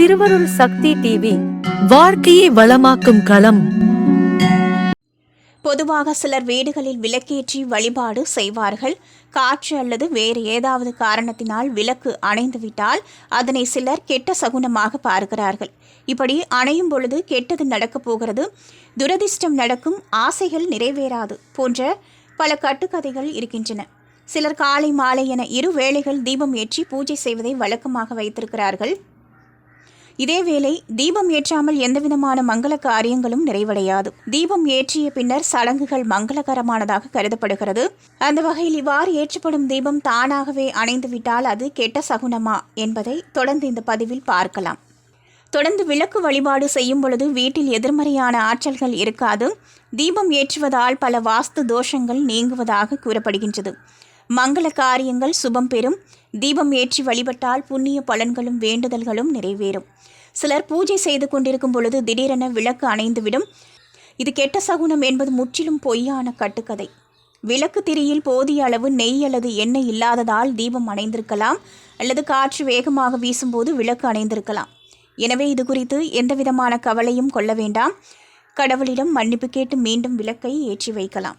திருவருள் சக்தி டிவி வாழ்க்கையை வளமாக்கும் களம். பொதுவாக சிலர் வீடுகளில் விளக்கேற்றி வழிபாடு செய்வார்கள். காற்று அல்லது வேறு ஏதாவது காரணத்தினால் விளக்கு அணைந்துவிட்டால் அதனை சிலர் கெட்ட சகுனமாக பார்க்கிறார்கள். இப்படி அணையும் பொழுது கெட்டது நடக்கப் போகிறது. துரதிர்ஷ்டம் நடக்கும் ஆசைகள் நிறைவேறாது போன்ற பல கட்டுக்கதைகள் இருக்கின்றன. சிலர் காலை மாலை என இரு வேளைகள் தீபம் ஏற்றி பூஜை செய்வதை வழக்கமாக வைத்திருக்கிறார்கள். இதேவேளை தீபம் ஏற்றாமல் எந்தவிதமான மங்கள காரியங்களும் நிறைவடையாது. தீபம் ஏற்றிய பின்னர் சடங்குகள் மங்களகரமானதாக கருதப்படுகிறது. அந்த வகையில் இவ்வாறு ஏற்றப்படும் தீபம் தானாகவே அணைந்துவிட்டால் அது கெட்ட சகுனமா என்பதை தொடர்ந்து இந்த பதிவில் பார்க்கலாம். தொடர்ந்து விளக்கு வழிபாடு செய்யும் பொழுது வீட்டில் எதிர்மறையான ஆற்றல்கள் இருக்காது. தீபம் ஏற்றுவதால் பல வாஸ்து தோஷங்கள் நீங்குவதாக கூறப்படுகின்றது. மங்கள காரியங்கள் சுபம் பெறும். தீபம் ஏற்றி வழிபட்டால் புண்ணிய பலன்களும் வேண்டுதல்களும் நிறைவேறும். சிலர் பூஜை செய்து கொண்டிருக்கும் பொழுது திடீரென விளக்கு அணைந்துவிடும். இது கெட்ட சகுனம் என்பது முற்றிலும் பொய்யான கட்டுக்கதை. விளக்கு திரியில் போதிய அளவு நெய் அல்லது எண்ணெய் இல்லாததால் தீபம் அணைந்திருக்கலாம். அல்லது காற்று வேகமாக வீசும்போது விளக்கு அணைந்திருக்கலாம். எனவே இது குறித்து எந்தவிதமான கவலையும் கொள்ள வேண்டாம். கடவுளிடம் மன்னிப்பு கேட்டு மீண்டும் விளக்கை ஏற்றி வைக்கலாம்.